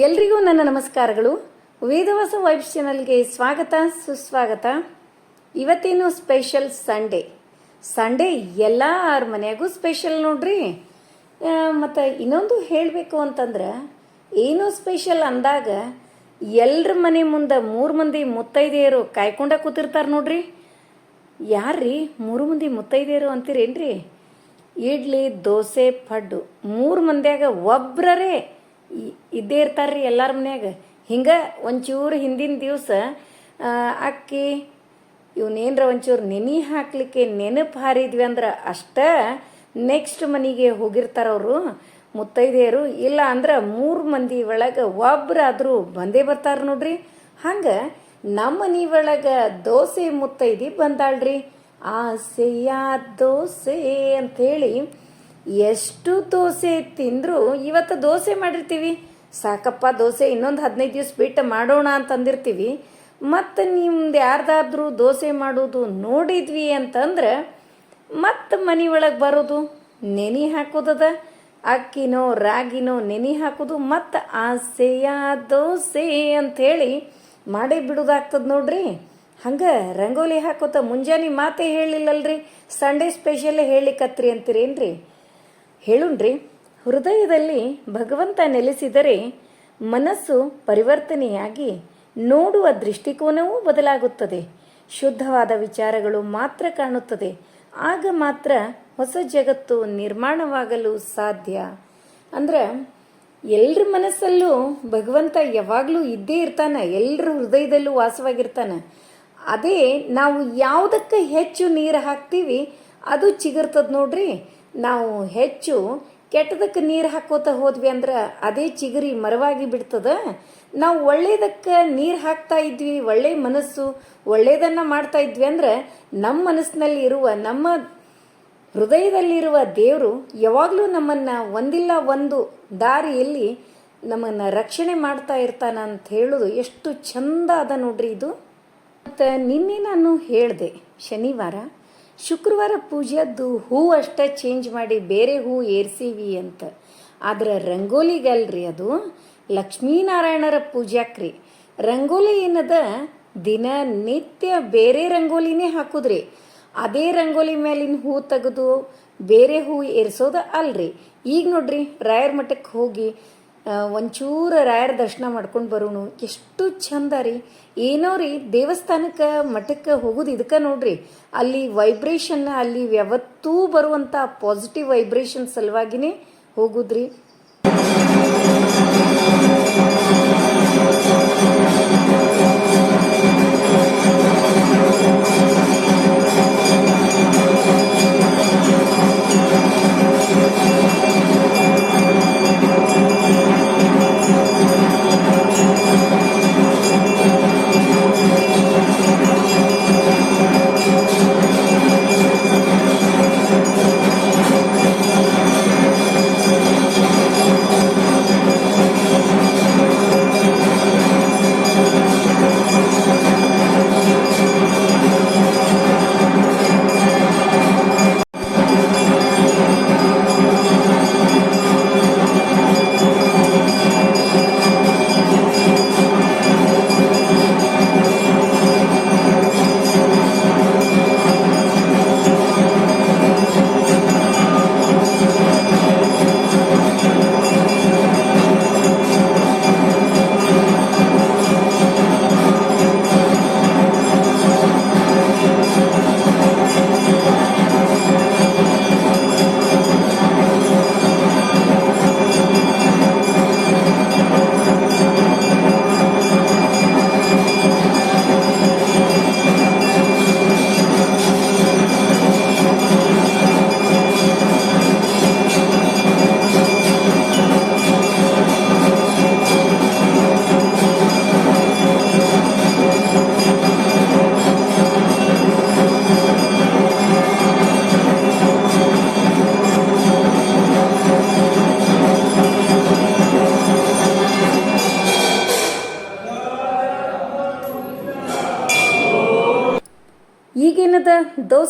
ಎಲ್ರಿಗೂ ನನ್ನ ನಮಸ್ಕಾರಗಳು. ವೇದವಾಸ ವೈಬ್ಸ್ ಚಾನಲ್ಗೆ ಸ್ವಾಗತ, ಸುಸ್ವಾಗತ. ಇವತ್ತೇನು ಸ್ಪೆಷಲ್ ಸಂಡೇ? ಸಂಡೇ ಎಲ್ಲರ ಮನೆಯಾಗೂ ಸ್ಪೆಷಲ್ ನೋಡ್ರಿ. ಮತ್ತು ಇನ್ನೊಂದು ಹೇಳಬೇಕು ಅಂತಂದ್ರೆ, ಏನು ಸ್ಪೆಷಲ್ ಅಂದಾಗ ಎಲ್ಲರ ಮನೆ ಮುಂದೆ ಮೂರು ಮಂದಿ ಮುತ್ತೈದೆಯರು ಕಾಯ್ಕೊಂಡ ಕೂತಿರ್ತಾರೆ ನೋಡ್ರಿ. ಯಾರ್ರೀ ಮೂರು ಮಂದಿ ಮುತ್ತೈದೆಯರು ಅಂತೀರೇನ್ರಿ? ಇಡ್ಲಿ, ದೋಸೆ, ಪಡ್ಡು, ಮೂರು ಮಂದಿಯಾಗ ಒಬ್ರರೇ ಇದ್ದೇ ರೀ ಎಲ್ಲಾರ ಮನ್ಯಾಗ. ಹಿಂಗೆ ಒಂಚೂರು ಹಿಂದಿನ ದಿವಸ ಅಕ್ಕಿ, ಇವನೇನ್ರ ಒಂಚೂರು ನೆನೆ ಹಾಕ್ಲಿಕ್ಕೆ ನೆನಪು ಹಾರಿದ್ವಿ ಅಂದ್ರೆ ಅಷ್ಟ ನೆಕ್ಸ್ಟ್ ಮನೆಗೆ ಹೋಗಿರ್ತಾರವರು ಮುತ್ತೈದೆಯರು. ಇಲ್ಲ ಅಂದ್ರೆ ಮೂರು ಮಂದಿ ಒಳಗೆ ಒಬ್ಬರಾದರೂ ಬಂದೇ ಬರ್ತಾರೆ ನೋಡ್ರಿ. ಹಂಗೆ ನಮ್ಮ ಮನೆ ಒಳಗೆ ದೋಸೆ ಮುತ್ತೈದಿ ಬಂದಾಳ್ರಿ. ಆಸೆಯ ದೋಸೆ ಅಂಥೇಳಿ ಎಷ್ಟು ದೋಸೆ ತಿಂದರೂ ಇವತ್ತು ದೋಸೆ ಮಾಡಿರ್ತೀವಿ. ಸಾಕಪ್ಪ ದೋಸೆ, ಇನ್ನೊಂದು ಹದಿನೈದು ದಿವಸ ಬಿಟ್ಟು ಮಾಡೋಣ ಅಂತಂದಿರ್ತೀವಿ. ಮತ್ತು ನಿಮ್ದು ಯಾರ್ದಾದ್ರೂ ದೋಸೆ ಮಾಡೋದು ನೋಡಿದ್ವಿ ಅಂತಂದ್ರೆ ಮತ್ತು ಒಳಗೆ ಬರೋದು ನೆನೆ ಹಾಕೋದದ, ಅಕ್ಕಿನೋ ರಾಗಿನೋ ನೆನೆ ಹಾಕೋದು, ಮತ್ತು ಆಸೆಯ ದೋಸೆ ಅಂಥೇಳಿ ಮಾಡೇ ಬಿಡೋದಾಗ್ತದೆ ನೋಡ್ರಿ. ಹಂಗೆ ರಂಗೋಲಿ ಹಾಕೋತ ಮುಂಜಾನೆ ಮಾತೇ ಹೇಳಿಲ್ಲಲ್ರಿ, ಸಂಡೇ ಸ್ಪೆಷಲ್ ಹೇಳಿಕತ್ರಿ ಅಂತೀರೇನ್ರಿ? ಹೇಳುಣ್ರಿ. ಹೃದಯದಲ್ಲಿ ಭಗವಂತ ನೆಲೆಸಿದರೆ ಮನಸ್ಸು ಪರಿವರ್ತನೆಯಾಗಿ ನೋಡುವ ದೃಷ್ಟಿಕೋನವೂ ಬದಲಾಗುತ್ತದೆ. ಶುದ್ಧವಾದ ವಿಚಾರಗಳು ಮಾತ್ರ ಕಾಣುತ್ತದೆ. ಆಗ ಮಾತ್ರ ಹೊಸ ಜಗತ್ತು ನಿರ್ಮಾಣವಾಗಲು ಸಾಧ್ಯ. ಅಂದ್ರೆ ಎಲ್ರ ಮನಸ್ಸಲ್ಲೂ ಭಗವಂತ ಯಾವಾಗಲೂ ಇದ್ದೇ ಇರ್ತಾನೆ, ಎಲ್ರ ಹೃದಯದಲ್ಲೂ ವಾಸವಾಗಿರ್ತಾನೆ. ಅದೇ ನಾವು ಯಾವುದಕ್ಕೆ ಹೆಚ್ಚು ನೀರು ಹಾಕ್ತೀವಿ, ಅದು ಚಿಗುರ್ತದ ನೋಡ್ರಿ. ನಾವು ಹೆಚ್ಚು ಕೆಟ್ಟದಕ್ಕೆ ನೀರು ಹಾಕೋತ ಹೋದ್ವಿ ಅಂದ್ರೆ ಅದೇ ಚಿಗುರಿ ಮರವಾಗಿ ಬಿಡ್ತದ. ನಾವು ಒಳ್ಳೇದಕ್ಕೆ ನೀರು ಹಾಕ್ತಾ ಇದ್ವಿ, ಒಳ್ಳೆ ಮನಸ್ಸು, ಒಳ್ಳೇದನ್ನು ಮಾಡ್ತಾ ಇದ್ವಿ ಅಂದ್ರೆ ನಮ್ಮ ಮನಸ್ಸಿನಲ್ಲಿ ಇರುವ, ನಮ್ಮ ಹೃದಯದಲ್ಲಿರುವ ದೇವರು ಯಾವಾಗಲೂ ನಮ್ಮನ್ನು ಒಂದಿಲ್ಲ ಒಂದು ದಾರಿಯಲ್ಲಿ ನಮ್ಮನ್ನು ರಕ್ಷಣೆ ಮಾಡ್ತಾ ಇರ್ತಾನ ಅಂತ ಹೇಳೋದು ಎಷ್ಟು ಚಂದ ಅದ ನೋಡ್ರಿ ಇದು. ಮತ್ತು ನಿನ್ನೆ ನಾನು ಹೇಳಿದೆ, ಶನಿವಾರ ಶುಕ್ರವಾರ ಪೂಜೆದ್ದು ಹೂ ಅಷ್ಟೇ ಚೇಂಜ್ ಮಾಡಿ ಬೇರೆ ಹೂ ಏರ್ಸೀವಿ ಅಂತ. ಆದ್ರೆ ರಂಗೋಲಿಗಲ್ರಿ ಅದು? ಲಕ್ಷ್ಮೀನಾರಾಯಣರ ಪೂಜಾಕ್ರಿ. ರಂಗೋಲಿ ಏನದ? ದಿನ ನಿತ್ಯ ಬೇರೆ ರಂಗೋಲಿನೇ ಹಾಕುದ್ರಿ. ಅದೇ ರಂಗೋಲಿ ಮೇಲಿನ ಹೂ ತೆಗೆದು ಬೇರೆ ಹೂ ಏರ್ಸೋದ ಅಲ್ರಿ. ಈಗ ನೋಡ್ರಿ, ರಾಯರ್ ಮಠಕ್ಕೆ ಹೋಗಿ ಒಂಚೂರು ರಾಯರ ದರ್ಶನ ಮಾಡ್ಕೊಂಡು ಬರೋಣ. ಎಷ್ಟು ಚಂದ ರೀ. ಏನೋ ರೀ, ದೇವಸ್ಥಾನಕ್ಕೆ, ಮಠಕ್ಕೆ ಹೋಗೋದು ಇದಕ್ಕೆ ನೋಡ್ರಿ. ಅಲ್ಲಿ ವೈಬ್ರೇಷನ್ ಅಲ್ಲಿ ಯಾವತ್ತೂ ಬರುವಂಥ ಪಾಸಿಟಿವ್ ವೈಬ್ರೇಷನ್ ಸಲುವಾಗಿನೇ ಹೋಗುದ್ರಿ.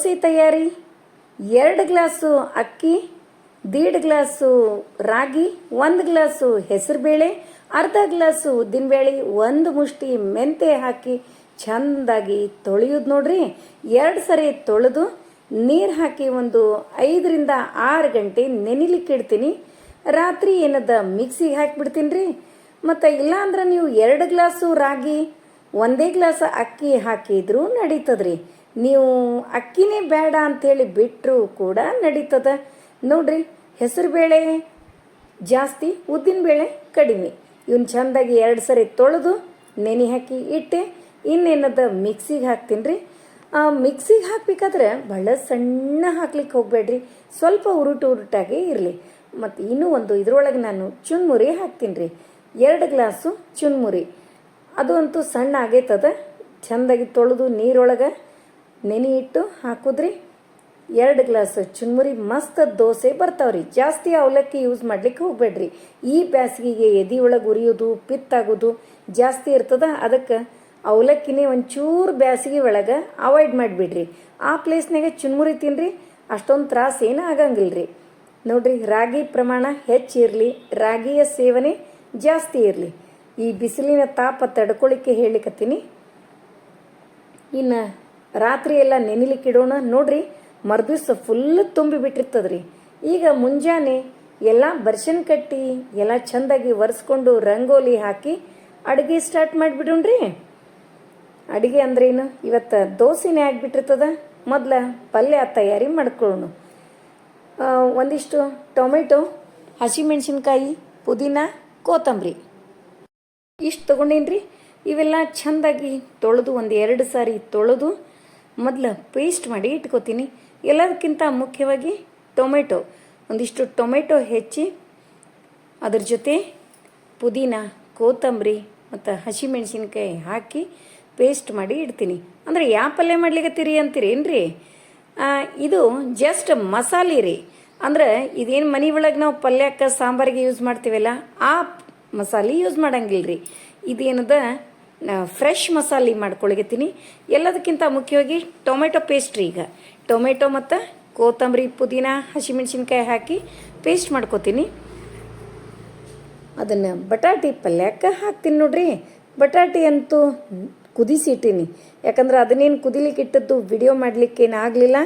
ದೋಸೆ ತಯಾರಿ, ಎರಡು ಗ್ಲಾಸು ಅಕ್ಕಿ, ದೀಡ್ ಗ್ಲಾಸು ರಾಗಿ, ಒಂದು ಗ್ಲಾಸು ಹೆಸರುಬೇಳೆ, ಅರ್ಧ ಗ್ಲಾಸು ಉದ್ದಿನಬೇಳೆ, ಒಂದು ಮುಷ್ಟಿ ಮೆಂತೆ ಹಾಕಿ ಚಂದಾಗಿ ತೊಳೆಯೋದು ನೋಡ್ರಿ. ಎರಡು ಸರಿ ತೊಳೆದು ನೀರು ಹಾಕಿ ಒಂದು ಐದರಿಂದ ಆರು ಗಂಟೆ ನೆನಿಲಿಕ್ಕೆ ಇಡ್ತೀನಿ. ರಾತ್ರಿ ಏನದ ಮಿಕ್ಸಿಗೆ ಹಾಕಿಬಿಡ್ತೀನಿ ರೀ ಮತ್ತು ಇಲ್ಲಾಂದ್ರೆ ನೀವು ಎರಡು ಗ್ಲಾಸು ರಾಗಿ, ಒಂದೇ ಗ್ಲಾಸ್ ಅಕ್ಕಿ ಹಾಕಿದ್ರೂ ನಡೀತದ್ರಿ. ನೀವು ಅಕ್ಕಿನೇ ಬೇಡ ಅಂಥೇಳಿ ಬಿಟ್ಟರೂ ಕೂಡ ನಡೀತದ. ನೋಡ್ರಿ ಹೆಸರುಬೇಳೆ ಜಾಸ್ತಿ ಉದ್ದಿನಬೇಳೆ ಕಡಿಮೆ. ಇವನ್ ಚೆಂದಾಗಿ ಎರಡು ಸರಿ ತೊಳೆದು ನೆನೆ ಹಾಕಿ ಇಟ್ಟೆ. ಇನ್ನೇನದ ಮಿಕ್ಸಿಗೆ ಹಾಕ್ತೀನಿ ರೀ ಮಿಕ್ಸಿಗೆ ಹಾಕ್ಬೇಕಾದ್ರೆ ಭಾಳ ಸಣ್ಣ ಹಾಕ್ಲಿಕ್ಕೆ ಹೋಗಬೇಡ್ರಿ. ಸ್ವಲ್ಪ ಉರುಟು ಉರುಟಾಗಿ ಇರಲಿ. ಮತ್ತು ಇನ್ನೂ ಒಂದು ಇದ್ರೊಳಗೆ ನಾನು ಚುನ್ಮುರಿ ಹಾಕ್ತೀನಿ ರೀ ಎರಡು ಗ್ಲಾಸು ಚುನ್ಮುರಿ. ಅದು ಅಂತೂ ಸಣ್ಣ ಆಗೈತದ. ಚಂದಾಗಿ ತೊಳೆದು ನೀರೊಳಗೆ ನೆನೆ ಇಟ್ಟು ಹಾಕಿದ್ರಿ. ಎರಡು ಗ್ಲಾಸ್ ಚುನ್ಮುರಿ, ಮಸ್ತ್ ದೋಸೆ ಬರ್ತಾವ್ರಿ. ಜಾಸ್ತಿ ಅವಲಕ್ಕಿ ಯೂಸ್ ಮಾಡ್ಲಿಕ್ಕೆ ಹೋಗ್ಬೇಡ್ರಿ. ಈ ಬ್ಯಾಸಿಗೆಗೆ ಎದಿ ಒಳಗೆ ಉರಿಯೋದು, ಪಿತ್ತಾಗೋದು ಜಾಸ್ತಿ ಇರ್ತದ, ಅದಕ್ಕೆ ಅವಲಕ್ಕಿನೇ ಒಂಚೂರು ಬ್ಯಾಸಿಗೆ ಒಳಗೆ ಅವಾಯ್ಡ್ ಮಾಡಿಬಿಡ್ರಿ. ಆ ಪ್ಲೇಸ್ನಾಗ ಚುನ್ಮುರಿ ತಿನ್ರಿ, ಅಷ್ಟೊಂದು ತ್ರಾಸ ಏನು ಆಗಂಗಿಲ್ರಿ. ನೋಡ್ರಿ, ರಾಗಿ ಪ್ರಮಾಣ ಹೆಚ್ಚಿರಲಿ ರಾಗಿಯ ಸೇವನೆ ಜಾಸ್ತಿ ಇರಲಿ. ಈ ಬಿಸಿಲಿನ ತಾಪ ತಡ್ಕೊಳಿಕ್ಕೆ ಹೇಳಿಕತ್ತೀನಿ ಇನ್ನು ರಾತ್ರಿ ಎಲ್ಲ ನೆನಿಲಿಕ್ಕೆ ಇಡೋಣ. ನೋಡ್ರಿ, ಮರುದಿವ್ಸ ಫುಲ್ ತುಂಬಿ ಬಿಟ್ಟಿರ್ತದ್ರಿ. ಈಗ ಮುಂಜಾನೆ ಎಲ್ಲ ಬರ್ಷನ್ ಕಟ್ಟಿ, ಎಲ್ಲ ಚೆಂದಾಗಿ ಒರೆಸ್ಕೊಂಡು ರಂಗೋಲಿ ಹಾಕಿ ಅಡುಗೆ ಸ್ಟಾರ್ಟ್ ಮಾಡಿಬಿಡೋಣ್ರಿ. ಅಡುಗೆ ಅಂದ್ರೇನು ಇವತ್ತು ದೋಸೆನೇ ಆಗಿಬಿಟ್ಟಿರ್ತದ. ಮೊದ್ಲ ಪಲ್ಯ ತಯಾರಿ ಮಾಡ್ಕೊಳ್ಳೋಣ. ಒಂದಿಷ್ಟು ಟೊಮೆಟೊ, ಹಸಿಮೆಣಸಿನ್ಕಾಯಿ, ಪುದೀನ, ಕೊತ್ತಂಬರಿ. ಇಷ್ಟು ತೊಗೊಂಡೇನ್ರಿ? ಇವೆಲ್ಲ ಚೆಂದಾಗಿ ತೊಳೆದು ಒಂದು ಎರಡು ಸಾರಿ ತೊಳೆದು ಮೊದಲು ಪೇಸ್ಟ್ ಮಾಡಿ ಇಟ್ಕೋತೀನಿ. ಎಲ್ಲದಕ್ಕಿಂತ ಮುಖ್ಯವಾಗಿ ಟೊಮೆಟೊ. ಒಂದಿಷ್ಟು ಟೊಮೆಟೊ ಹೆಚ್ಚಿ ಅದ್ರ ಜೊತೆ ಪುದೀನ ಕೊತ್ತಂಬರಿ ಮತ್ತು ಹಸಿಮೆಣಸಿನ್ಕಾಯಿ ಹಾಕಿ ಪೇಸ್ಟ್ ಮಾಡಿ ಇಡ್ತೀನಿ. ಅಂದರೆ ಯಾವ ಪಲ್ಯ ಮಾಡ್ಲಿಕ್ಕತ್ತೀರಿ ಅಂತೀರಿ ಏನ್ರಿ? ಆ, ಇದು ಜಸ್ಟ್ ಮಸಾಲೆ ರೀ. ಅಂದ್ರೆ ಇದೇನು ಮನೆ ಒಳಗೆ ನಾವು ಪಲ್ಯಕ್ಕೆ ಸಾಂಬಾರಿಗೆ ಯೂಸ್ ಮಾಡ್ತೀವಲ್ಲ ಆ ಮಸಾಲೆ ಯೂಸ್ ಮಾಡಂಗಿಲ್ಲ ರೀ ಇದೇನದ ಫ್ರೆಶ್ ಮಸಾಲೆ ಮಾಡ್ಕೊಳಗತ್ತೀನಿ ಎಲ್ಲದಕ್ಕಿಂತ ಮುಖ್ಯವಾಗಿ ಟೊಮೆಟೊ ಪೇಸ್ಟ್ ರೀ ಈಗ. ಟೊಮೆಟೊ ಮತ್ತು ಕೊತ್ತಂಬರಿ, ಪುದೀನ, ಹಸಿಮೆಣಸಿನ್ಕಾಯಿ ಹಾಕಿ ಪೇಸ್ಟ್ ಮಾಡ್ಕೋತೀನಿ. ಅದನ್ನು ಬಟಾಟಿ ಪಲ್ಯಕ್ಕೆ ಹಾಕ್ತೀನಿ ನೋಡ್ರಿ. ಬಟಾಟಿ ಅಂತೂ ಕುದಿಸಿ ಇಟ್ಟೀನಿ ಯಾಕಂದ್ರೆ ಅದನ್ನೇನು ಕುದಿಲಿಕ್ಕೆ ಇಟ್ಟದ್ದು ವಿಡಿಯೋ ಮಾಡ್ಲಿಕ್ಕೇನು ಆಗಲಿಲ್ಲ.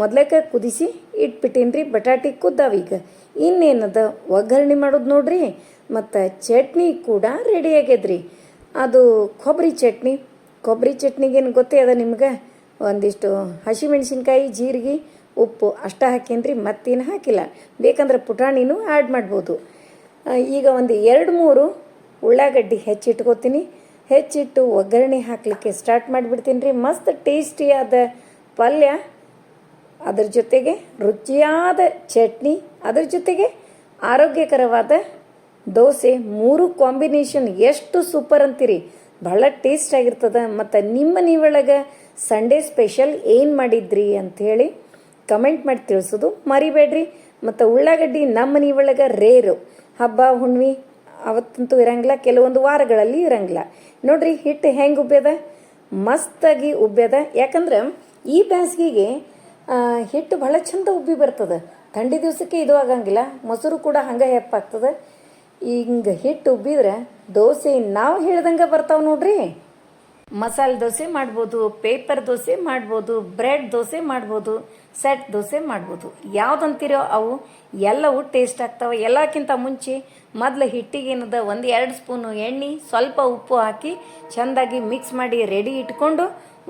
ಮೊದ್ಲೇಕ ಕುದಿಸಿ ಇಟ್ಬಿಟ್ಟೀನಿ ರೀ ಬಟಾಟಿ ಈಗ. ಇನ್ನೇನದ ಒಗ್ಗರಣೆ ಮಾಡೋದು ನೋಡ್ರಿ. ಮತ್ತು ಚಟ್ನಿ ಕೂಡ ರೆಡಿ ಆಗ್ಯದ್ರಿ. ಅದು ಕೊಬ್ಬರಿ ಚಟ್ನಿ. ಕೊಬ್ಬರಿ ಚಟ್ನಿಗೇನು ಗೊತ್ತೇ ಅದ ನಿಮ್ಗೆ? ಒಂದಿಷ್ಟು ಹಸಿಮೆಣಸಿನ್ಕಾಯಿ, ಜೀರಿಗೆ, ಉಪ್ಪು ಅಷ್ಟ ಹಾಕೇನ್ರಿ, ಮತ್ತೇನು ಹಾಕಿಲ್ಲ. ಬೇಕಂದ್ರೆ ಪುಟಾಣಿನೂ ಆ್ಯಡ್ ಮಾಡ್ಬೋದು. ಈಗ ಒಂದು ಎರಡು ಮೂರು ಉಳ್ಳಾಗಡ್ಡಿ ಹೆಚ್ಚಿಟ್ಕೋತೀನಿ. ಹೆಚ್ಚಿಟ್ಟು ಒಗ್ಗರಣೆ ಹಾಕಲಿಕ್ಕೆ ಸ್ಟಾರ್ಟ್ ಮಾಡಿಬಿಡ್ತೀನಿ ರೀ ಮಸ್ತ್ ಟೇಸ್ಟಿಯಾದ ಪಲ್ಯ. ಅದ್ರ ಜೊತೆಗೆ ರುಚಿಯಾದ ಚಟ್ನಿ. ಅದ್ರ ಜೊತೆಗೆ ಆರೋಗ್ಯಕರವಾದ ದೋಸೆ ಮೂರು ಕಾಂಬಿನೇಷನ್ ಎಷ್ಟು ಸೂಪರ್ ಅಂತೀರಿ. ಭಾಳ ಟೇಸ್ಟ್ ಆಗಿರ್ತದೆ. ಮತ್ತು ನಿಮ್ಮ ನೀವೊಳಗೆ ಸಂಡೇ ಸ್ಪೆಷಲ್ ಏನು ಮಾಡಿದ್ರಿ ಅಂಥೇಳಿ ಕಮೆಂಟ್ ಮಾಡಿ ತಿಳಿಸೋದು ಮರಿಬೇಡ್ರಿ. ಮತ್ತು ಉಳ್ಳಾಗಡ್ಡಿ ನಮ್ಮ ಮನೆಯೊಳಗೆ ರೇರು. ಹಬ್ಬ ಹುಣ್ಣಿಮೆ ಅವತ್ತಂತೂ ಇರಂಗಿಲ್ಲ, ಕೆಲವೊಂದು ವಾರಗಳಲ್ಲಿ ಇರಂಗಿಲ್ಲ. ನೋಡ್ರಿ ಹಿಟ್ಟು ಹೆಂಗೆ ಉಬ್ಬ್ಯದ ಮಸ್ತಾಗಿ ಉಬ್ಬ್ಯದ ಯಾಕಂದ್ರೆ ಈ ಬ್ಯಾಸ್ಗೆಗೆ ಹಿಟ್ಟು ಭಾಳ ಚಂದ ಉಬ್ಬಿ ಬರ್ತದೆ. ಥಂಡಿ ದಿವಸಕ್ಕೆ ಇದು ಆಗಂಗಿಲ್ಲ. ಮೊಸರು ಕೂಡ ಹಂಗೆ ಹೆಪ್ಪಾಗ್ತದೆ ಹಿಂಗೆ ಹಿಟ್ಟು ಉಬ್ಬಿದ್ರೆ ದೋಸೆ ನಾವು ಹೇಳ್ದಂಗೆ ಬರ್ತಾವೆ ನೋಡ್ರಿ. ಮಸಾಲೆ ದೋಸೆ ಮಾಡ್ಬೋದು, ಪೇಪರ್ ದೋಸೆ ಮಾಡ್ಬೋದು, ಬ್ರೆಡ್ ದೋಸೆ ಮಾಡ್ಬೋದು, ಸೆಟ್ ದೋಸೆ ಮಾಡ್ಬೋದು. ಯಾವ್ದಂತೀರೋ ಅವು ಎಲ್ಲವೂ ಟೇಸ್ಟ್ ಆಗ್ತಾವೆ. ಎಲ್ಲಕ್ಕಿಂತ ಮುಂಚೆ ಮೊದಲು ಹಿಟ್ಟಿಗೆ ಏನದ ಒಂದು ಎರಡು ಸ್ಪೂನು ಎಣ್ಣೆ, ಸ್ವಲ್ಪ ಉಪ್ಪು ಹಾಕಿ ಚೆಂದಾಗಿ ಮಿಕ್ಸ್ ಮಾಡಿ ರೆಡಿ ಇಟ್ಕೊಂಡು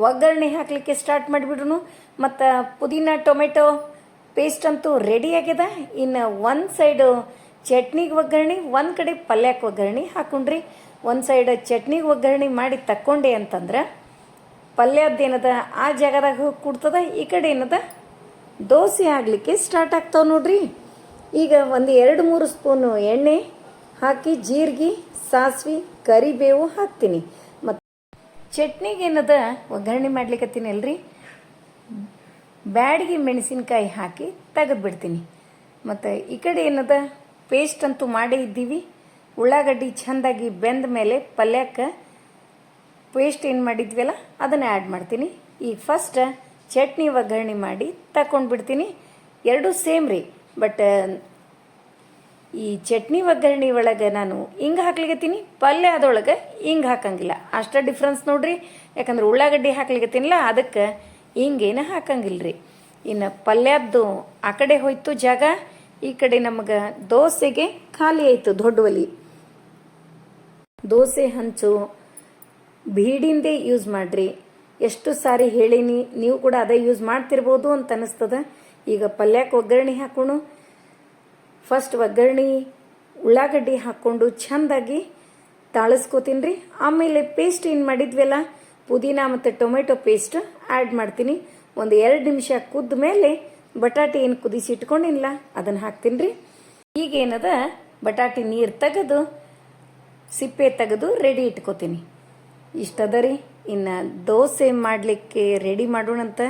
ಒಗ್ಗರಣೆ ಹಾಕಲಿಕ್ಕೆ ಸ್ಟಾರ್ಟ್ ಮಾಡಿಬಿಡ್ರು ಮತ್ತು ಪುದೀನ, ಟೊಮೆಟೊ ಪೇಸ್ಟ್ ಅಂತೂ ರೆಡಿ ಆಗಿದೆ. ಇನ್ನು ಒಂದು ಸೈಡು ಚಟ್ನಿಗೆ ಒಗ್ಗರಣೆ, ಒಂದು ಕಡೆ ಪಲ್ಯಕ್ಕೆ ಒಗ್ಗರಣೆ ಹಾಕೊಂಡ್ರಿ. ಒಂದು ಸೈಡ್ ಚಟ್ನಿಗೆ ಒಗ್ಗರಣೆ ಮಾಡಿ ತಕ್ಕೊಂಡೆ ಅಂತಂದ್ರೆ ಪಲ್ಯದ್ದೇನದ ಆ ಜಾಗದಾಗ ಹೋಗಿ ಕೂಡ್ತದ, ಈ ಕಡೆ ಏನದ ದೋಸೆ ಆಗಲಿಕ್ಕೆ ಸ್ಟಾರ್ಟ್ ಆಗ್ತಾವೆ ನೋಡ್ರಿ. ಈಗ ಒಂದು ಎರಡು ಮೂರು ಸ್ಪೂನು ಎಣ್ಣೆ ಹಾಕಿ ಜೀರಿಗೆ, ಸಾಸಿವೆ, ಕರಿಬೇವು ಹಾಕ್ತೀನಿ. ಮತ್ತು ಚಟ್ನಿಗೆ ಏನದ ಒಗ್ಗರಣೆ ಮಾಡ್ಲಿಕ್ಕತ್ತೀನಿ ಅಲ್ರಿ. ಬ್ಯಾಡಿಗೆ ಮೆಣಸಿನ್ಕಾಯಿ ಹಾಕಿ ತೆಗೆದ್ಬಿಡ್ತೀನಿ ಮತ್ತು ಈ ಕಡೆ ಏನದ ಪೇಸ್ಟ್ ಅಂತೂ ಮಾಡೇ ಇದ್ದೀವಿ. ಉಳ್ಳಾಗಡ್ಡಿ ಚೆಂದಾಗಿ ಬೆಂದ ಮೇಲೆ ಪಲ್ಯಕ್ಕೆ ಪೇಸ್ಟ್ ಏನು ಮಾಡಿದ್ವಲ್ಲ, ಅದನ್ನು ಆ್ಯಡ್ ಮಾಡ್ತೀನಿ. ಈಗ ಫಸ್ಟ್ ಚಟ್ನಿ ಒಗ್ಗರಣೆ ಮಾಡಿ ತಗೊಂಡು ಬಿಡ್ತೀನಿ ಎರಡೂ ಸೇಮ್ ರೀ ಬಟ್ ಈ ಚಟ್ನಿ ಒಗ್ಗರಣೆ ಒಳಗೆ ನಾನು ಹಿಂಗೆ ಹಾಕ್ಲಿಕತ್ತೀನಿ, ಪಲ್ಯ ಅದೊಳಗೆ ಹಿಂಗೆ ಹಾಕಂಗಿಲ್ಲ. ಅಷ್ಟೇ ಡಿಫ್ರೆನ್ಸ್ ನೋಡ್ರಿ, ಯಾಕಂದ್ರೆ ಉಳ್ಳಾಗಡ್ಡಿ ಹಾಕ್ಲಿಕತ್ತೀನಲ್ಲ, ಅದಕ್ಕೆ ಹಿಂಗೇನು ಹಾಕಂಗಿಲ್ಲ ರೀ ಇನ್ನು ಪಲ್ಯದ್ದು ಆ ಕಡೆ ಹೋಯ್ತು ಜಾಗ ಈ ಕಡೆ ನಮಗೆ ದೋಸೆಗೆ ಖಾಲಿ ಆಯಿತು, ದೊಡ್ಡ ಒಲಿ. ದೋಸೆ ಹಂಚು, ಬೀಡಿಂದೇ ಯೂಸ್ ಮಾಡ್ರಿ. ಎಷ್ಟು ಸಾರಿ ಹೇಳೀನಿ, ನೀವು ಕೂಡ ಅದೇ ಯೂಸ್ ಮಾಡ್ತಿರ್ಬೋದು ಅಂತ ಅನಿಸ್ತದ. ಈಗ ಪಲ್ಯಕ್ಕೆ ಒಗ್ಗರಣೆ ಹಾಕೋಣ. ಫಸ್ಟ್ ಒಗ್ಗರಣೆ ಉಳ್ಳಾಗಡ್ಡಿ ಹಾಕ್ಕೊಂಡು ಚೆಂದಾಗಿ ತಾಳಿಸ್ಕೋತೀನಿ ರೀ ಆಮೇಲೆ ಪೇಸ್ಟ್ ಏನು ಮಾಡಿದ್ವಲ್ಲ, ಪುದೀನ ಮತ್ತು ಟೊಮೆಟೊ ಪೇಸ್ಟ್ ಆ್ಯಡ್ ಮಾಡ್ತೀನಿ. ಒಂದು ಎರಡು ನಿಮಿಷ ಕುದ್ದ ಮೇಲೆ ಬಟಾಟೆ ಏನು ಕುದಿಸಿ ಇಟ್ಕೊಂಡಿಲ್ಲ, ಅದನ್ನು ಹಾಕ್ತೀನಿ ರೀ ಈಗೇನದ ಬಟಾಟೆ ನೀರು ತೆಗೆದು, ಸಿಪ್ಪೆ ತೆಗೆದು ರೆಡಿ ಇಟ್ಕೋತೀನಿ. ಇಷ್ಟದ ರೀ ಇನ್ನು ದೋಸೆ ಮಾಡಲಿಕ್ಕೆ ರೆಡಿ ಮಾಡೋಣಂತ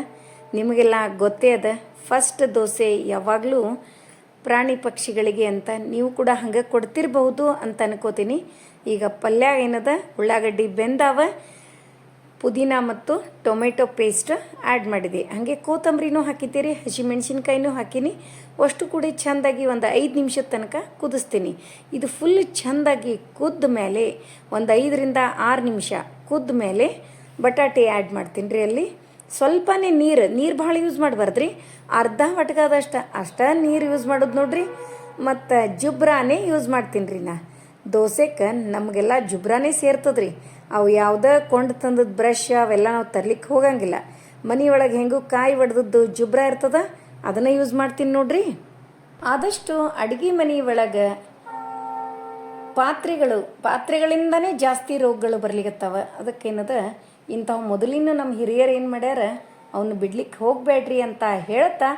ನಿಮಗೆಲ್ಲ ಗೊತ್ತೇ ಅದ. ಫಸ್ಟ್ ದೋಸೆ ಯಾವಾಗಲೂ ಪ್ರಾಣಿ ಪಕ್ಷಿಗಳಿಗೆ ಅಂತ ನೀವು ಕೂಡ ಹಂಗೆ ಕೊಡ್ತಿರ್ಬಹುದು ಅಂತ ಅನ್ಕೋತೀನಿ. ಈಗ ಪಲ್ಯ ಏನದ, ಉಳ್ಳಾಗಡ್ಡಿ ಬೆಂದಾವ ಪುದೀನ ಮತ್ತು ಟೊಮೆಟೊ ಪೇಸ್ಟ್ ಆ್ಯಡ್ ಮಾಡಿದೆ. ಹಾಗೆ ಕೊತ್ತಂಬರಿನೂ ಹಾಕಿದ್ದೀರಿ, ಹಸಿಮೆಣ್ಸಿನ್ಕಾಯಿನೂ ಹಾಕಿನಿ. ಅಷ್ಟು ಕೂಡ ಚೆಂದಾಗಿ ಒಂದು ಐದು ನಿಮಿಷದ ತನಕ ಕುದಿಸ್ತೀನಿ. ಇದು ಫುಲ್ ಚೆಂದಾಗಿ ಕುದ್ದ ಮೇಲೆ ಒಂದು ಐದರಿಂದ ಆರು ನಿಮಿಷ ಕುದ್ದ ಮೇಲೆ ಬಟಾಟೆ ಆ್ಯಡ್ ಮಾಡ್ತೀನಿ ರೀ ಅಲ್ಲಿ. ಸ್ವಲ್ಪನೇ ನೀರು ನೀರು ಭಾಳ ಯೂಸ್ ಮಾಡಬಾರ್ದ್ರಿ. ಅರ್ಧ ಒಟ್ಗಾದಷ್ಟು ಅಷ್ಟ ನೀರು ಯೂಸ್ ಮಾಡೋದು ನೋಡ್ರಿ. ಮತ್ತು ಜುಬ್ರಾನೇ ಯೂಸ್ ಮಾಡ್ತೀನಿ ರೀ ನಾ. ದೋಸೆಕ್ಕೆ ನಮಗೆಲ್ಲ ಜುಬ್ರಾನೇ ಸೇರ್ತದ್ರಿ. ಅವು ಯಾವುದೇ ಕೊಂಡು ತಂದದ್ದು ಬ್ರಷ್ ಅವೆಲ್ಲ ನಾವು ತರ್ಲಿಕ್ಕೆ ಹೋಗಂಗಿಲ್ಲ. ಮನೆಯೊಳಗೆ ಹೆಂಗೂ ಕಾಯಿ ಒಡೆದದ್ದು ಜುಬ್ರ ಇರ್ತದ, ಅದನ್ನ ಯೂಸ್ ಮಾಡ್ತೀನಿ ನೋಡ್ರಿ. ಆದಷ್ಟು ಅಡುಗೆ ಮನೆ ಒಳಗೆ ಪಾತ್ರೆಗಳು, ಪಾತ್ರೆಗಳಿಂದನೇ ಜಾಸ್ತಿ ರೋಗಗಳು ಬರ್ಲಿಕತ್ತಾವ. ಅದಕ್ಕೇನದ, ಇಂಥವು ಮೊದಲಿನ ನಮ್ಮ ಹಿರಿಯರು ಏನು ಮಾಡ್ಯಾರ ಅವನ್ನ ಬಿಡ್ಲಿಕ್ಕೆ ಹೋಗಬೇಡ್ರಿ ಅಂತ ಹೇಳ್ತಾ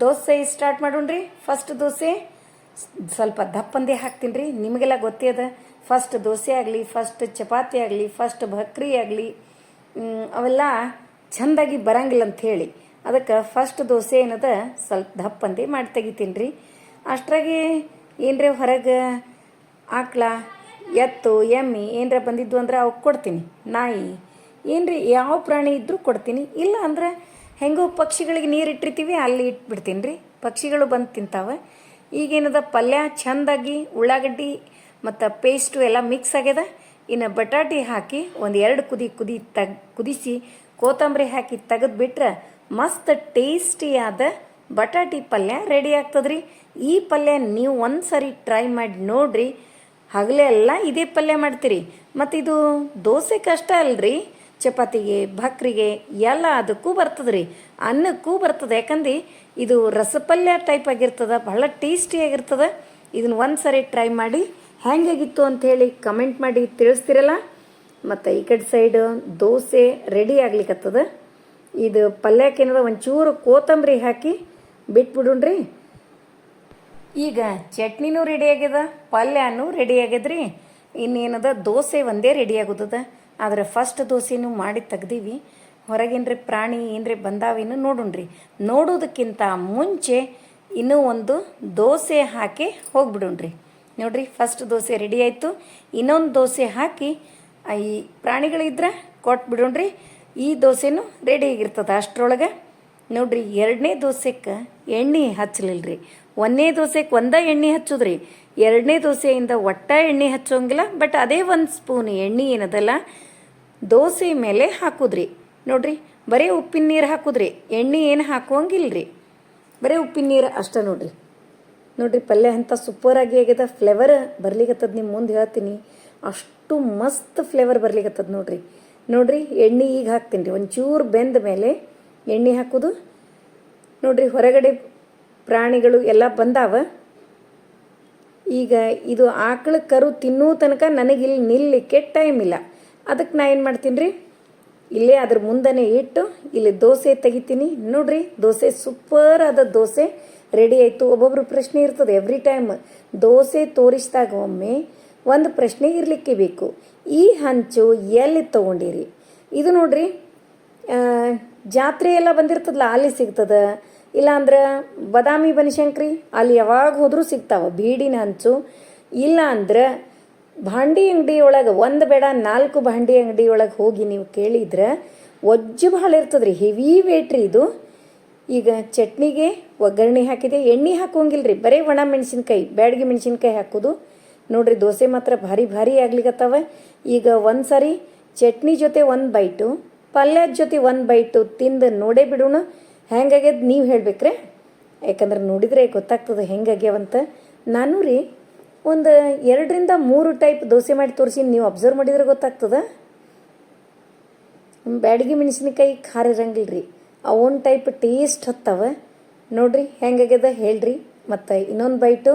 ದೋಸೆ ಸ್ಟಾರ್ಟ್ ಮಾಡೋಣ್ರಿ. ಫಸ್ಟ್ ದೋಸೆ ಸ್ವಲ್ಪ ದಪ್ಪಂದೇ ಹಾಕ್ತೀನಿ ರೀ ನಿಮಗೆಲ್ಲ ಗೊತ್ತೇ ಅದ. ಫಸ್ಟ್ ದೋಸೆ ಆಗಲಿ ಫಸ್ಟ್ ಚಪಾತಿ ಆಗಲಿ ಫಸ್ಟ್ ಭಕ್ರಿ ಆಗಲಿ ಅವೆಲ್ಲ ಚೆಂದಾಗಿ ಬರಂಗಿಲ್ಲ ಅಂತ ಹೇಳಿ. ಅದಕ್ಕೆ ಫಸ್ಟ್ ದೋಸೆ ಏನದ ಸ್ವಲ್ಪ ದಪ್ಪಂದಿ ಮಾಡಿ ತೆಗಿತೀನಿ ರೀ. ಅಷ್ಟ್ರಾಗಿ ಏನರೇ ಹೊರಗೆ? ಆಕ್ಳ, ಎತ್ತು, ಎಮ್ಮಿ ಏನರ ಬಂದಿದ್ದು ಅಂದ್ರೆ ಅವಕ್ಕೆ ಕೊಡ್ತೀನಿ. ನಾಯಿ, ಏನ್ರಿ ಯಾವ ಪ್ರಾಣಿ ಇದ್ದರೂ ಕೊಡ್ತೀನಿ. ಇಲ್ಲ ಅಂದ್ರೆ ಹೆಂಗೋ ಪಕ್ಷಿಗಳಿಗೆ ನೀರು ಇಟ್ಟಿರ್ತೀವಿ, ಅಲ್ಲಿ ಇಟ್ಬಿಡ್ತೀನಿ ರೀ. ಪಕ್ಷಿಗಳು ಬಂದು ತಿಂತಾವೆ. ಈಗೇನದ ಪಲ್ಯ ಚಂದಾಗಿ ಉಳ್ಳಾಗಡ್ಡಿ ಮತ್ತು ಪೇಸ್ಟು ಎಲ್ಲ ಮಿಕ್ಸ್ ಆಗ್ಯದ. ಇನ್ನು ಬಟಾಟಿ ಹಾಕಿ ಒಂದು ಎರಡು ಕುದಿ ಕುದಿ ತಗ್, ಕುದಿಸಿ ಕೊತ್ತಂಬರಿ ಹಾಕಿ ತೆಗೆದ್ಬಿಟ್ರೆ ಮಸ್ತ್ ಟೇಸ್ಟಿಯಾದ ಬಟಾಟಿ ಪಲ್ಯ ರೆಡಿ ಆಗ್ತದ್ರಿ. ಈ ಪಲ್ಯ ನೀವು ಒಂದು ಸರಿ ಟ್ರೈ ಮಾಡಿ ನೋಡ್ರಿ. ಹಗಲೆಲ್ಲ ಇದೇ ಪಲ್ಯ ಮಾಡ್ತೀರಿ. ಮತ್ತು ಇದು ದೋಸೆ ಕಷ್ಟ ಅಲ್ರಿ. ಚಪಾತಿಗೆ, ಭಕ್ರಿಗೆ ಎಲ್ಲ ಅದಕ್ಕೂ ಬರ್ತದೆ ರೀ ಅನ್ನಕ್ಕೂ ಬರ್ತದೆ. ಯಾಕಂದ್ರೆ ಇದು ರಸಪಲ್ಯ ಟೈಪ್ ಆಗಿರ್ತದೆ, ಬಹಳ ಟೇಸ್ಟಿಯಾಗಿರ್ತದೆ ಇದನ್ನ ಒಂದು ಸರಿ ಟ್ರೈ ಮಾಡಿ ಹೆಂಗಾಗಿತ್ತು ಅಂಥೇಳಿ ಕಮೆಂಟ್ ಮಾಡಿ ತಿಳಿಸ್ತಿರಲ್ಲ? ಮತ್ತು ಈ ಕಡೆ ಸೈಡ್ ದೋಸೆ ರೆಡಿ ಆಗ್ಲಿಕ್ಕತ್ತದ ಇದು ಪಲ್ಯಕ್ಕೇನದ ಒಂಚೂರು ಕೋತಂಬರಿ ಹಾಕಿ ಬಿಟ್ಬಿಡುಣ್ರಿ. ಈಗ ಚಟ್ನಿನೂ ರೆಡಿ ಆಗ್ಯದ, ಪಲ್ಯನೂ ರೆಡಿ ಆಗ್ಯದ್ರಿ. ಇನ್ನೇನದ, ದೋಸೆ ಒಂದೇ ರೆಡಿ ಆಗುತ್ತದ ಆದರೆ ಫಸ್ಟ್ ದೋಸೆನೂ ಮಾಡಿ ತೆಗ್ದೀವಿ. ಹೊರಗೇನ್ರಿ ಪ್ರಾಣಿ ಏನ್ರಿ ಬಂದಾವೇನು ನೋಡುಣ್ರಿ. ನೋಡೋದಕ್ಕಿಂತ ಮುಂಚೆ ಇನ್ನೂ ಒಂದು ದೋಸೆ ಹಾಕಿ ಹೋಗ್ಬಿಡುಣ್ರಿ. ನೋಡ್ರಿ ಫಸ್ಟ್ ದೋಸೆ ರೆಡಿ ಆಯಿತು. ಇನ್ನೊಂದು ದೋಸೆ ಹಾಕಿ ಈ ಪ್ರಾಣಿಗಳಿದ್ರೆ ಕೊಟ್ಬಿಡೋಣ್ರಿ ಈ ದೋಸೆನೂ ರೆಡಿ ಆಗಿರ್ತದೆ ಅಷ್ಟರೊಳಗೆ. ನೋಡ್ರಿ, ಎರಡನೇ ದೋಸೆಕ್ಕೆ ಎಣ್ಣೆ ಹಚ್ಚಲಿಲ್ರಿ. ಒಂದನೇ ದೋಸೆಗೆ ಒಂದೇ ಎಣ್ಣೆ ಹಚ್ಚುದ್ರಿ. ಎರಡನೇ ದೋಸೆಯಿಂದ ಒಟ್ಟ ಎಣ್ಣೆ ಹಚ್ಚೋಂಗಿಲ್ಲ ಬಟ್ ಅದೇ ಒಂದು ಸ್ಪೂನ್ ಎಣ್ಣೆ ಏನದಲ್ಲ, ದೋಸೆ ಮೇಲೆ ಹಾಕುದ್ರಿ. ನೋಡ್ರಿ, ಬರೀ ಉಪ್ಪಿನ ನೀರು ಹಾಕುದ್ರಿ. ಎಣ್ಣೆ ಏನು ಹಾಕುವಂಗಿಲ್ರಿ. ಬರೀ ಉಪ್ಪಿನ ನೀರು ಅಷ್ಟೇ ನೋಡ್ರಿ. ನೋಡ್ರಿ, ಪಲ್ಯ ಅಂತ ಸೂಪರಾಗಿ ಆಗ್ಯದ. ಫ್ಲೇವರ್ ಬರ್ಲಿಕತ್ತದ ನಿಮ್ಮ ಮುಂದೆ ಹೇಳ್ತೀನಿ. ಅಷ್ಟು ಮಸ್ತ್ ಫ್ಲೇವರ್ ಬರ್ಲಿಕತ್ತದ ನೋಡ್ರಿ. ನೋಡ್ರಿ, ಎಣ್ಣೆ ಈಗ ಹಾಕ್ತೀನಿ ರೀ ಒಂಚೂರು ಬೆಂದ ಮೇಲೆ ಎಣ್ಣೆ ಹಾಕೋದು. ನೋಡ್ರಿ, ಹೊರಗಡೆ ಪ್ರಾಣಿಗಳು ಎಲ್ಲ ಬಂದಾವ. ಈಗ ಇದು ಆಕಳ ಕರು ತಿನ್ನೋ ತನಕ ನನಗೆ ಇಲ್ಲಿ ನಿಲ್ಲಿಕ್ಕೆ ಟೈಮ್ ಇಲ್ಲ. ಅದಕ್ಕೆ ನಾ ಏನು ಮಾಡ್ತೀನಿ ರೀ ಇಲ್ಲೇ ಅದ್ರ ಮುಂದನೆ ಇಟ್ಟು ಇಲ್ಲಿ ದೋಸೆ ತೆಗಿತೀನಿ. ನೋಡ್ರಿ, ದೋಸೆ ಸೂಪರ್ ಆದ ದೋಸೆ. ರೆಡಿ ಆಯಿತು. ಒಬ್ಬೊಬ್ರು ಪ್ರಶ್ನೆ ಇರ್ತದೆ. ಎವ್ರಿ ಟೈಮ್ ದೋಸೆ ತೋರಿಸಿದಾಗ ಒಮ್ಮೆ ಒಂದು ಪ್ರಶ್ನೆ ಇರಲಿಕ್ಕೆ ಬೇಕು. ಈ ಹಂಚು ಎಲ್ಲಿ ತೊಗೊಂಡಿರಿ? ಇದು ನೋಡ್ರಿ ಜಾತ್ರೆ ಎಲ್ಲ ಬಂದಿರ್ತದಲ್ಲ, ಅಲ್ಲಿ ಸಿಗ್ತದ? ಇಲ್ಲಾಂದ್ರೆ ಬದಾಮಿ ಬನಶಂಕರಿ, ಅಲ್ಲಿ ಯಾವಾಗ ಹೋದರೂ ಸಿಗ್ತಾವ. ಬೀಡಿನ ಹಂಚು. ಇಲ್ಲ ಅಂದ್ರೆ ಭಾಂಡಿ ಅಂಗಡಿ ಒಳಗೆ, ಒಂದು ಬೇಡ, ನಾಲ್ಕು ಭಾಂಡಿ ಅಂಗಡಿ ಒಳಗೆ ಹೋಗಿ ನೀವು ಕೇಳಿದ್ರೆ, ಒಜ್ಜು ಭಾಳ ಇರ್ತದ್ರಿ. ಹೆವಿ ವೇಟ್ರಿ ಇದು. ಈಗ ಚಟ್ನಿಗೆ ಒಗ್ಗರಣೆ ಹಾಕಿದೆ. ಎಣ್ಣೆ ಹಾಕೋಂಗಿಲ್ಲ ರೀ ಬರೀ ಒಣ ಮೆಣಸಿನ್ಕಾಯಿ, ಬ್ಯಾಡಗಿ ಮೆಣಸಿನ್ಕಾಯಿ ಹಾಕೋದು. ನೋಡ್ರಿ, ದೋಸೆ ಮಾತ್ರ ಭಾರಿ ಭಾರಿ ಆಗ್ಲಿಕ್ಕತ್ತವ ಈಗ ಒಂದು ಸಾರಿ ಚಟ್ನಿ ಜೊತೆ ಒಂದು ಬೈಟು, ಪಲ್ಯದ ಜೊತೆ ಒಂದು ಬೈಟು ತಿಂದು ನೋಡೇ ಬಿಡೋಣ. ಹೆಂಗಾಗ್ಯದ ನೀವು ಹೇಳ್ಬೇಕ್ರೆ? ಯಾಕಂದ್ರೆ ನೋಡಿದರೆ ಗೊತ್ತಾಗ್ತದೆ ಹೆಂಗಾಗ್ಯಾವಂತ. ನಾನು ರೀ, ಒಂದು ಎರಡರಿಂದ ಮೂರು ಟೈಪ್ ದೋಸೆ ಮಾಡಿ ತೋರಿಸಿ ನೀವು ಅಬ್ಸರ್ವ್ ಮಾಡಿದ್ರೆ ಗೊತ್ತಾಗ್ತದ. ಬ್ಯಾಡಗಿ ಮೆಣಸಿನ್ಕಾಯಿ ಖಾರ ಇರಂಗಿಲ್ಲ ರೀ ಅವನ್ ಟೈಪ್ ಟೇಸ್ಟ್ ಹತ್ತವ. ನೋಡ್ರಿ, ಹೆಂಗಾಗ್ಯದ ಹೇಳ್ರಿ. ಮತ್ತು ಇನ್ನೊಂದು ಬೈಟು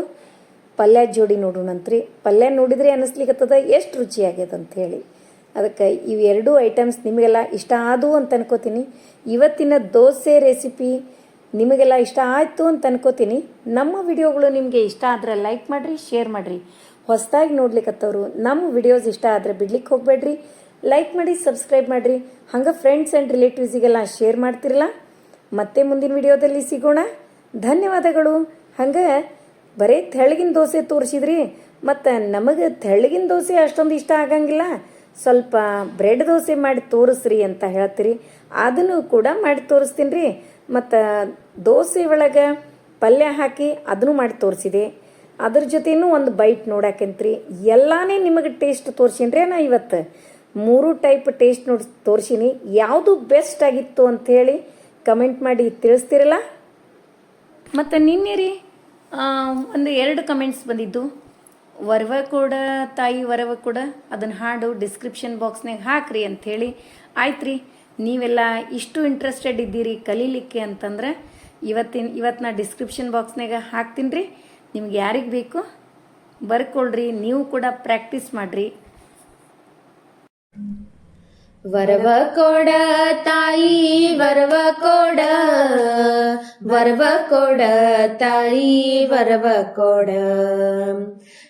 ಪಲ್ಯ ಜೋಡಿ ನೋಡೋಣಂತ್ರಿ. ಪಲ್ಯ ನೋಡಿದ್ರೆ ಅನ್ನಿಸ್ಲಿಕ್ಕತ್ತದ ಎಷ್ಟು ರುಚಿ ಆಗ್ಯದ ಅಂತ ಹೇಳಿ ಅದಕ್ಕೆ ಇವೆರಡೂ ಐಟಮ್ಸ್ ನಿಮಗೆಲ್ಲ ಇಷ್ಟ ಆದವು ಅಂತ ಅನ್ಕೋತೀನಿ. ಇವತ್ತಿನ ದೋಸೆ ರೆಸಿಪಿ ನಿಮಗೆಲ್ಲ ಇಷ್ಟ ಆಯಿತು ಅಂತ ಅನ್ಕೋತೀನಿ. ನಮ್ಮ ವಿಡಿಯೋಗಳು ನಿಮಗೆ ಇಷ್ಟ ಆದರೆ ಲೈಕ್ ಮಾಡಿರಿ ಶೇರ್ ಮಾಡಿರಿ. ಹೊಸದಾಗಿ ನೋಡ್ಲಿಕ್ಕತ್ತವರು ನಮ್ಮ ವಿಡಿಯೋಸ್ ಇಷ್ಟ ಆದರೆ ಬಿಡ್ಲಿಕ್ಕೆ ಹೋಗಬೇಡ್ರಿ. ಲೈಕ್ ಮಾಡಿ ಸಬ್ಸ್ಕ್ರೈಬ್ ಮಾಡಿರಿ. ಹಂಗೆ ಫ್ರೆಂಡ್ಸ್ ಆ್ಯಂಡ್ ರಿಲೇಟಿವ್ಸಿಗೆಲ್ಲ ಶೇರ್ ಮಾಡ್ತಿರಲ್ಲ ಮತ್ತೆ ಮುಂದಿನ ವಿಡಿಯೋದಲ್ಲಿ ಸಿಗೋಣ. ಧನ್ಯವಾದಗಳು. ಹಂಗೆ ಬರೀ ತೆಳ್ಳಗಿನ ದೋಸೆ ತೋರಿಸಿದ್ರಿ. ಮತ್ತು ನಮಗೆ ತೆಳ್ಳಗಿನ ದೋಸೆ ಅಷ್ಟೊಂದು ಇಷ್ಟ ಆಗಂಗಿಲ್ಲ. ಸ್ವಲ್ಪ ಬ್ರೆಡ್ ದೋಸೆ ಮಾಡಿ ತೋರಿಸ್ರಿ ಅಂತ ಹೇಳ್ತೀರಿ. ಅದನ್ನು ಕೂಡ ಮಾಡಿ ತೋರಿಸ್ತೀನಿ ರೀ. ಮತ್ತು ದೋಸೆ ಒಳಗೆ ಪಲ್ಯ ಹಾಕಿ ಅದನ್ನು ಮಾಡಿ ತೋರಿಸಿದೆ. ಅದ್ರ ಜೊತೆನೂ ಒಂದು ಬೈಟ್ ನೋಡಾಕಂತ್ರಿ. ಎಲ್ಲಾನೇ ನಿಮಗೆ ಟೇಸ್ಟ್ ತೋರಿಸಿನ್ರಿ ನಾ ಇವತ್ತು. ಮೂರು ಟೈಪ್ ಟೇಸ್ಟ್ ನೋಡಿ ತೋರಿಸಿನಿ. ಯಾವುದು ಬೆಸ್ಟ್ ಆಗಿತ್ತು ಅಂಥೇಳಿ ಕಮೆಂಟ್ ಮಾಡಿ ತಿಳಿಸ್ತಿರಲ್ಲ? ಮತ್ತು ನಿನ್ನೆ ರೀ ಒಂದು ಎರಡು ಕಮೆಂಟ್ಸ್ ಬಂದಿದ್ದು. ವರವ ಕೂಡ, ತಾಯಿ ವರವ ಕೂಡ, ಅದನ್ನು ಹಾಡು ಡಿಸ್ಕ್ರಿಪ್ಷನ್ ಬಾಕ್ಸ್ನಾಗ ಹಾಕ್ರಿ ಅಂಥೇಳಿ ಆಯ್ತು ರೀ, ನೀವೆಲ್ಲ ಇಷ್ಟು ಇಂಟ್ರೆಸ್ಟೆಡ್ ಇದ್ದೀರಿ ಕಲೀಲಿಕ್ಕೆ ಅಂತಂದ್ರೆ, ಇವತ್ತಿನ ಇವತ್ತು ನಾ ಡಿಸ್ಕ್ರಿಪ್ಷನ್ ಬಾಕ್ಸ್ನಾಗ ಹಾಕ್ತೀನಿ ರೀ. ನಿಮ್ಗೆ ಯಾರಿಗೆ ಬೇಕು, ಬರ್ಕೊಳ್ರಿ, ನೀವು ಕೂಡ ಪ್ರಾಕ್ಟೀಸ್ ಮಾಡಿರಿ. ವರವ ಕೊಡ ತಾಯಿ, ವರವ ಕೊಡ ವರವ ಕೊಡ ತಾಯಿ, ವರವ ಕೊಡ.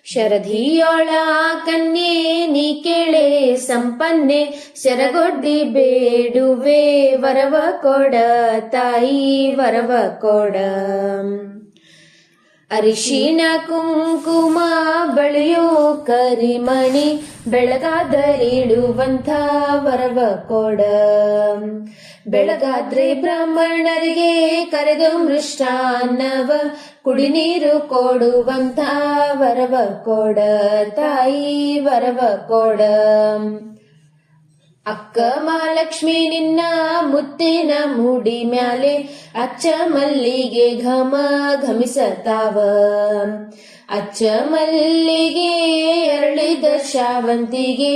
ಶರಧಿಯೋಳ ಕನ್ಯೆ, ನೀ ಕೇಳೆ ಸಂಪನ್ನೆ ಶರಗೊಡ್ಡಿ ಬೇಡುವೆ, ವರವ ಕೊಡ ತಾಯಿ, ವರವ ಕೊಡ. ಅರಿಶಿಣ ಕುಂಕುಮ ಬಳಿಯೋ ಕರಿಮಣಿ ಬೆಳಗಾದರಿಡುವಂಥ ವರವ ಕೊಡ. ಬೆಳಗಾದ್ರೆ ಬ್ರಾಹ್ಮಣರಿಗೆ ಕರೆದು ಮೃಷ್ಟಾನ್ನವ ಕುಡಿ ನೀರು ಕೊಡುವಂಥ ವರವ ಕೊಡ. ತಾಯಿ ವರವ ಕೊಡ. ಅಕ್ಕ ಮಹಾಲಕ್ಷ್ಮಿ ನಿನ್ನ ಮುತ್ತಿನ ಮುಡಿ ಮ್ಯಾಲೆ ಅಚ್ಚ ಮಲ್ಲಿಗೆ ಘಮ ಘಮಿಸತಾವ. ಅಚ್ಚ ಮಲ್ಲಿಗೆ ಅರಳಿದ ಶಾವಂತಿಗೆ